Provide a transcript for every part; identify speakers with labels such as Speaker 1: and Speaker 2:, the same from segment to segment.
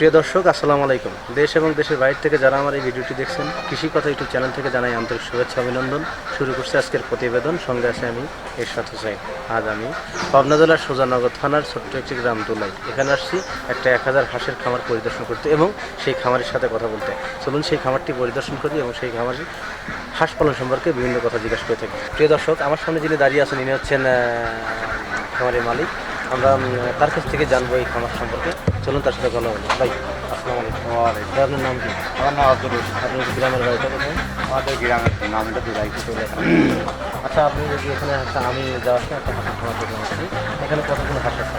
Speaker 1: প্রিয় দর্শক, আসসালামু আলাইকুম। দেশ এবং দেশের বাইরে থেকে যারা আমার এই ভিডিওটি দেখছেন কৃষি কথা ইউটিউব চ্যানেল থেকে জানাই আন্তরিক শুভেচ্ছা, অভিনন্দন। শুরু করছে আজকের প্রতিবেদন, সঙ্গে আছে আমি, এর সাথে চাই আজ আমি পাবনা জেলার সোজানগর থানার ছোট্ট একটি গ্রাম দুলাই এখানে আসছি একটা এক হাজার হাঁসের খামার পরিদর্শন করতে এবং সেই খামারের সাথে কথা বলতে। চলুন সেই খামারটি পরিদর্শন করি এবং সেই খামারের হাঁস পালন সম্পর্কে বিভিন্ন কথা জিজ্ঞাসা করে থাকি। প্রিয় দর্শক, আমার সামনে যিনি দাঁড়িয়ে আছেন, ইনি হচ্ছেন খামারের মালিক। আমরা তার কাছ থেকে জানব এই খামার সম্পর্কে। চলুন তার সাথে কথা বলি। ভাই আসসালামু আলাইকুম। ভাই, আপনার নাম কি?
Speaker 2: আমার নাম আব্দুল
Speaker 1: আপনার গ্রামের বাড়িটা কোথায়
Speaker 2: আমাদের গ্রামের নামটা দুলাই
Speaker 1: চলে আসেন। আচ্ছা আপনি যদি এখানে একটা আমি যাওয়ার সময় একটা হাঁসের খামার দেখলাম আপনি এখানে কতগুলো হাঁস আছে?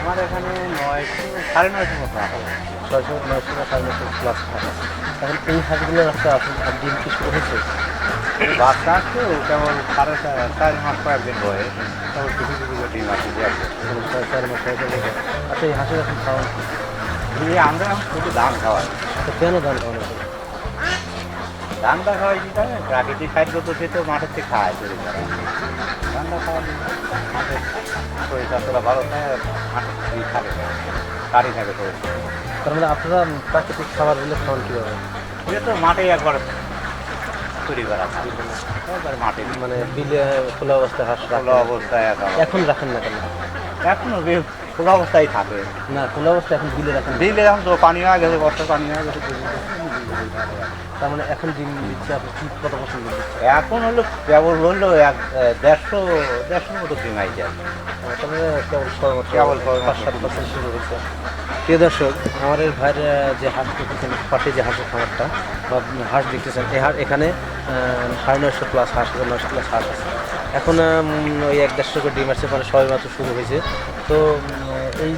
Speaker 2: আমার এখানে নয় সাড়ে নয়শো মতো।
Speaker 1: ছয়শো নয়শো সাড়ে নয়শো প্লাস এখন এই হাঁসগুলো রাস্তা আপনি আর ডিম কি শুরু হয়েছে?
Speaker 2: বাচ্চা সাড়ে চার- মাস কয়েকদিন কিছু ডিম
Speaker 1: চার মাস আচ্ছা এই হাঁসের এখন খাওয়ান
Speaker 2: এই আমরা এখন শুধু ধান খাওয়াই
Speaker 1: তো কেন দাম খাওয়ানো হচ্ছে?
Speaker 2: ধানটা খাওয়াই কি তাহলে প্রাকৃতিক খাদ্য তো সে তো মাঠের থেকে খায় তৈরি করা। ধানটা খাওয়ালে মাঠের শরীর স্বাস্থ্যটা ভালো থাকে মাঠের থেকে থাকে তারই থাকে শরীর।
Speaker 1: তার মানে আপনারা প্রাকৃতিক খাবার দিলে খাওয়ান কীভাবে?
Speaker 2: এটা তো মাঠে একবার তৈরি করা একবার মাঠে
Speaker 1: মানে বিলে খোলা অবস্থায়
Speaker 2: খোলা অবস্থায়
Speaker 1: এখন রাখেন না কেন?
Speaker 2: এখনও বে- খোলা অবস্থায় থাকে।
Speaker 1: না খোলা অবস্থায় এখন বিলে রাখেন।
Speaker 2: দিলে এখন তো পানি হয়ে গেছে বর্ষা পানি হয়ে গেছে
Speaker 1: তার মানে এখন ডিম দিচ্ছে আপনি কি কত পছন্দ
Speaker 2: এখন হলো কেবল হলো এক দেড়শো দেড়শো মতো ডিমাই যায়
Speaker 1: তার মানে কেবল। পাঁচ সাত পার্সেন্ট শুরু হয়েছে। প্রিয় দর্শক আমার ভাইয়ের যে হাঁস দেখতেছেন পাশে যে হাঁসের খামারটা বা হাঁস দেখতেছেন এই হাঁস এখানে সাড়ে নয়শো প্লাস হাঁস নয়শো প্লাস হাঁস আছে। এখন ওই এক দেড়শো করে ডিম আসছে মানে সবাই মাত্র শুরু হয়েছে। তো এই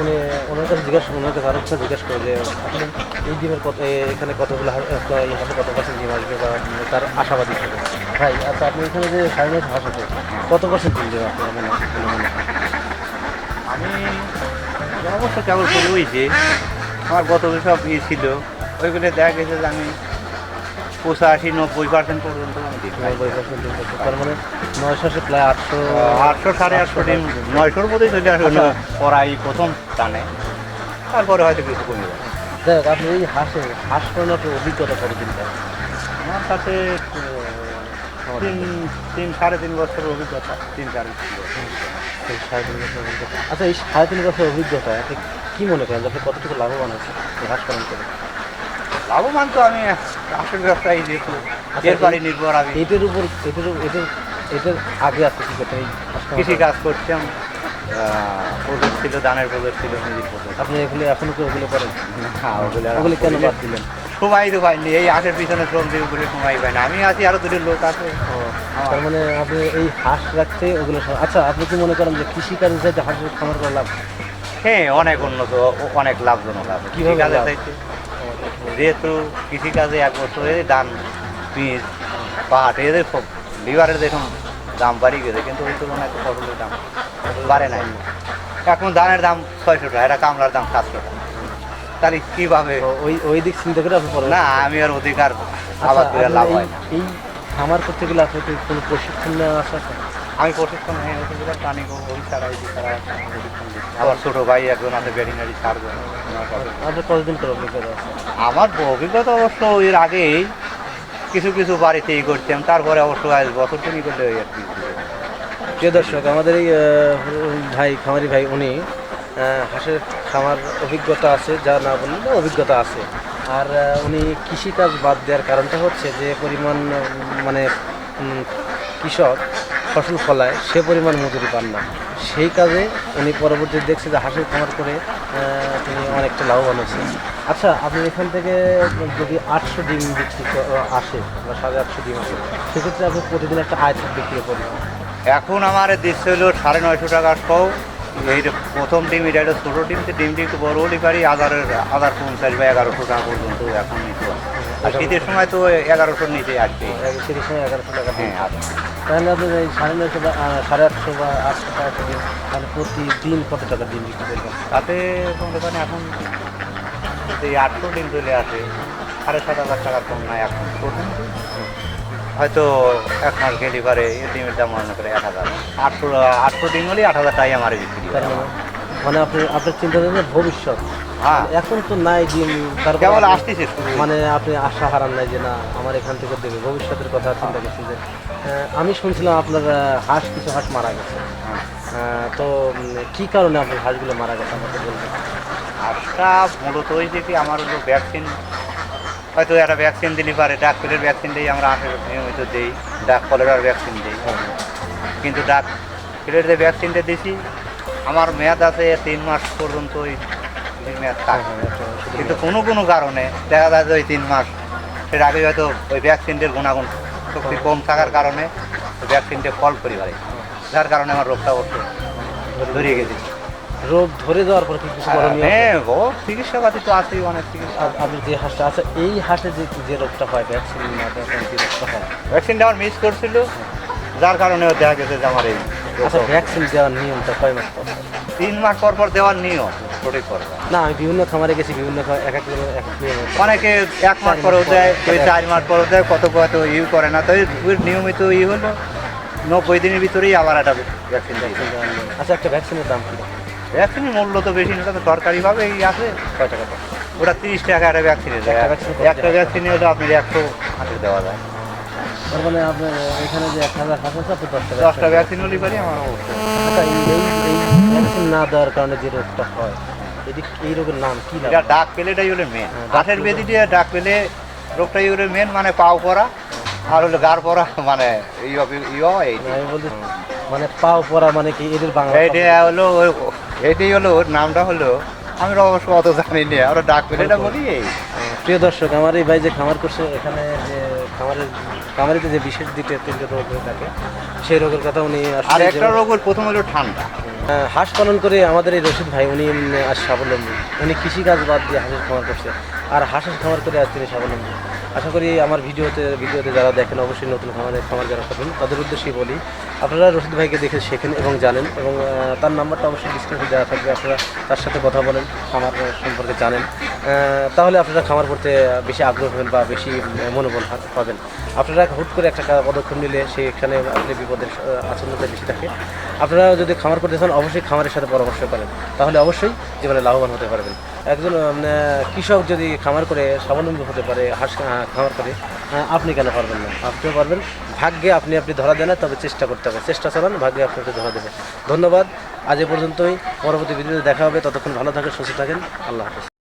Speaker 1: উনি, ওনার কাছে জিজ্ঞাসা ওনার কাছে আরও জিজ্ঞাসা করে যে আসলে এই ডিমের কত এখানে কতগুলো এই হাঁসে কত পার্সেন্ট ডিম আসবে বা তার আশাবাদী থাকে ভাই আচ্ছা আপনি এখানে যে সাড়ে নয়শো হাঁস আছে, কত পার্সেন্ট ডিম দেবে আপনার মনে হয়?
Speaker 2: আমি অবশ্য কেবল শুরু হয়েছে আমার গত সব ইয়ে ছিল, ওইগুলো দেখা গেছে যে আমি পঁচাশি নব্বই পার্সেন্ট পর্যন্ত
Speaker 1: নব্বই পার্সেন্ট তার মানে নয়শো প্রায় আটশো
Speaker 2: আটশো সাড়ে আটশো ডিম নয়শোর মধ্যেই চলে আসবে।
Speaker 1: আচ্ছা।
Speaker 2: পড়াই প্রথম টানে। তারপরে হয়তো কিছু কমে যাবে।
Speaker 1: দেখ আপনি এই হাঁসে হাঁস পালনের অভিজ্ঞতা কতদিন থাকে
Speaker 2: আমার কাছে তিন তিন সাড়ে তিন বছর অভিজ্ঞতা। তিন সাড়ে তিন বছর
Speaker 1: সাড়ে তিন বছর অভিজ্ঞতা। আচ্ছা এই সাড়ে তিন বছর অভিজ্ঞতা আপনি কি মনে করেন আপনি কতটুকু লাভবান আছে এই হাঁস পালন করে?
Speaker 2: লাভবান তো আমি আসল ব্যবসায়ী যেহেতু এর বাড়ি নির্ভর আমি।
Speaker 1: এটার উপর এটার এটার এটার আগে আছে কি হাঁস
Speaker 2: কৃষি কাজ করতাম প্রজেক্ট ছিল প্রজেক্ট ছিল নিজের প্রজেক্ট।
Speaker 1: আপনি এগুলো এখনও কি ওগুলো করেন?
Speaker 2: হ্যাঁ ওগুলো
Speaker 1: ওগুলো কেন বাদ দিলেন?
Speaker 2: সময় তো পাইনি এই আটের পিছনে শ্রম দিয়ে বলে সময় পাই না আমি আছি আরও দুটো লোক আছে।
Speaker 1: তার মানে আপনি এই হাঁস রাখতে ওগুলো আচ্ছা আপনি কি মনে করেন যে কৃষিকাজের চাইতে হাঁসের খামার করা লাভ?
Speaker 2: হ্যাঁ অনেক উন্নত অনেক লাভজনক আছে। চাইতে যেহেতু কৃষিকাজে এক বছরে ধান বীজ পাট এদের সব লিভারের দেখুন দাম বাড়ি গেছে কিন্তু ওই তুলনায় ফসলের দাম বাড়ে নাই। এখন ধানের দাম ছয়শো টাকা এটা কামলার দাম সাতশো টাকা। তাহলে কীভাবে?
Speaker 1: ওই ওই দিক চিন্তা করে
Speaker 2: না আমি আর অধিকার
Speaker 1: আচ্ছা,
Speaker 2: আবাদ লাভ হয় না।
Speaker 1: এই খামার করতে গেলে আপনার কি কোনো প্রশিক্ষণ নেওয়া আছে?
Speaker 2: আমি প্রশিক্ষণ হয়ে অসুবিধা প্রাণী ওই ছাড়া এই ছাড়া প্রশিক্ষণ দিচ্ছি। আবার ছোটো ভাই একজন আছে ভেটেরিনারি সার্জন।
Speaker 1: আপনার কতদিন করে অভিজ্ঞতা
Speaker 2: আমার অভিজ্ঞতা অবশ্য এর আগেই কিছু কিছু বাড়িতেই করতাম তারপরে অবশ্য আজ বছর তিনি করলে আর কি।
Speaker 1: প্রিয় দর্শক আমাদের এই ভাই খামারি ভাই উনি হাঁসের খামার অভিজ্ঞতা আছে যা না বললে অভিজ্ঞতা আছে। আর উনি কৃষিকাজ বাদ দেওয়ার কারণটা হচ্ছে যে পরিমাণ মানে কৃষক ফসল ফলায়, সে পরিমাণ মজুরি পান না। সেই কাজে উনি পরবর্তী দেখছে যে হাঁসের খামার করে তিনি অনেকটা লাভবান হয়েছেন। আচ্ছা আপনি এখান থেকে যদি আটশো ডিম বিক্রি আসে, বা সাড়ে আটশো ডিম আসে, সেক্ষেত্রে আপনি প্রতিদিন একটা আয় বিক্রি করবেন।
Speaker 2: এখন আমার দিচ্ছে হলো সাড়ে নয়শো টাকা সহ এই প্রথম ডিম, এটা হলো ছোটো ডিম, তো ডিমটি একটু বড় হলে পারি, হাজারের, হাজার পঞ্চাশ বা এগারোশো টাকা পর্যন্ত এখন নিতে। আর শীতের সময় তো এগারোশোর নিচে আসবে।
Speaker 1: তিরিশ সময় এগারোশো টাকা
Speaker 2: হ্যাঁ
Speaker 1: দিন। তাহলে আপনার এই সাড়ে নয়শো বা সাড়ে আটশো বা আটশো টাকা করে তাহলে প্রতিদিন কত টাকা দিন বিক্রি করবেন?
Speaker 2: তাতে দোকানে এখন এই আটশো ডিম চলে আসে সাড়ে সাত হাজার টাকার কম নাই এখন। হয়তো এক মাস গেলে পারে ডিমের দাম মনে করে এক হাজার। আটশো আটশো ডিম হলে আট হাজার টাকাই আমার বিক্রি হয়।
Speaker 1: মানে আপনি আপনার চিন্তা করেন ভবিষ্যৎ।
Speaker 2: হ্যাঁ।
Speaker 1: এখন তো নাই দিন তারপর
Speaker 2: কেবল আসতেছে
Speaker 1: মানে আপনি আশা হারান নাই যে না আমার এখান থেকে দেবে। ভবিষ্যতের কথা চিন্তা করছেন যে আমি শুনছিলাম আপনার হাঁস কিছু হাঁস মারা গেছে। তো কি কারণে আপনার হাঁসগুলো মারা গেছে আমাকে বলবেন?
Speaker 2: আজটা মূলত হয়েছে কি আমার হলো ভ্যাকসিন হয়তো একটা ভ্যাকসিন দিলি পারে ডাক পেলের ভ্যাকসিন দিই আমরা আঠেরো নিয়মিত দিই। ডাক কলেরার ভ্যাকসিন দিই। কিন্তু ডাক পেলের যে ভ্যাকসিনটা দিছি আমার মেয়াদ আছে তিন মাস পর্যন্ত ওই মেয়াদ থাকে। কিন্তু কোনো কোনো কারণে দেখা যায় যে ওই তিন মাস এর আগে হয়তো ওই ভ্যাকসিনটির গুণাগুণ শক্তি কম থাকার কারণে ভ্যাকসিনটা ফল পরিবারে যার কারণে আমার রোগটা অবশ্য ধরিয়ে গেছে।
Speaker 1: রোগ ধরে যাওয়ার পর কিছু
Speaker 2: হ্যাঁ ও চিকিৎসা পাতি তো আছেই অনেক চিকিৎসা।
Speaker 1: আর আপনার যে হাঁসটা আছে এই হাঁসে যে যে রোগটা হয় ভ্যাকসিন যে রোগটা হয়?
Speaker 2: ভ্যাকসিনটা আমার মিস করছিল যার কারণে দেখা গেছে যে আমার এই
Speaker 1: আচ্ছা ভ্যাকসিন দেওয়ার নিয়মটা কয় মাস পর?
Speaker 2: তিন মাস পর পর দেওয়ার নিয়ম করবে।
Speaker 1: না আমি বিভিন্ন খামারে গেছি বিভিন্ন এক এক
Speaker 2: অনেকে এক মাস পরেও দেয় কেউ চার মাস পরেও দেয় কত কত ইউ করে না। তো নিয়মিত ই হলো নব্বই দিনের ভিতরেই আবার একটা ভ্যাকসিন দেয়।
Speaker 1: আচ্ছা একটা ভ্যাকসিনের দাম কি?
Speaker 2: ভ্যাকসিনের মূল্য তো বেশি না তবে সরকারিভাবে এই আছে।
Speaker 1: কয় টাকা?
Speaker 2: ওটা তিরিশ টাকা একটা ভ্যাকসিনের
Speaker 1: একটা
Speaker 2: ভ্যাকসিনে আপনি একশো আশি দেওয়া যায়।
Speaker 1: তার মানে আপনার এখানে যে এক হাজার আছে আপনি দশটা
Speaker 2: দশটা ভ্যাকসিন হলে পারি আমার অবশ্যই
Speaker 1: আচ্ছা ভ্যাকসিন না দেওয়ার কারণে যে রোগটা হয় এটি এই রোগের নাম কি
Speaker 2: এটা ডাক পেলেটাই হলো মেন
Speaker 1: ডাক
Speaker 2: বেদি দিয়ে ডাক পেলে রোগটাই হলো মেন মানে পাও পরা আর হলো গার পরা মানে এই অবি- ই হয় এই
Speaker 1: আমি বলছি মানে পাও পরা মানে কি এদের বাংলা
Speaker 2: এইটা হলো এইটাই হলো ওর নামটা হলো আমি অবশ্য অত জানি না আমরা ডাক পেলেটা বলি
Speaker 1: প্রিয় দর্শক আমার এই ভাই যে খামার করছে এখানে যে খামারের খামারিতে যে বিশেষ দ্বিতীয় তিনটে রোগ হয়ে থাকে সেই রোগের কথা উনি
Speaker 2: আর একটা রোগ প্রথম হলো ঠান্ডা।
Speaker 1: আহ, হাঁস পালন করে আমাদের এই রশিদ ভাই উনি আজ স্বাবলম্বী। উনি কৃষিকাজ বাদ দিয়ে হাঁসের খামার করছে। আর হাঁসের খামার করে আজ তিনি স্বাবলম্বী। আশা করি আমার ভিডিওতে ভিডিওতে যারা দেখেন অবশ্যই নতুন খামারের খামার যারা করবেন তাদের উদ্দেশ্যেই বলি আপনারা রশিদ ভাইকে দেখে শেখেন এবং জানেন এবং তার নাম্বারটা অবশ্যই ডিসক্রিপশনে দেওয়া থাকবে। আপনারা তার সাথে কথা বলেন খামার সম্পর্কে জানেন। তাহলে আপনারা খামার করতে বেশি আগ্রহ হবেন বা বেশি মনোবল হা- পাবেন আপনারা হুট করে একটা পদক্ষেপ নিলে সেখানে আপনি বিপদের আহ, বেশি থাকে। আপনারা যদি খামার করতে চান অবশ্যই খামারের সাথে পরামর্শ করেন। তাহলে অবশ্যই জীবনে লাভবান হতে পারবেন। একজন কৃষক যদি খামার করে স্বাবলম্বী হতে পারে হাঁস খামার করে আপনি কেন পারবেন না? আপনিও পারবেন। ভাগ্যে আপনি আপনি ধরা দেন না তবে চেষ্টা করতে হবে। চেষ্টা চালান ভাগ্যে আপনাকে ধরা দেবে ধন্যবাদ। আজ এ পর্যন্তই। পরবর্তী ভিডিওতে দেখা হবে। ততক্ষণ ভালো থাকেন সুস্থ থাকেন। আল্লাহ হাফেজ।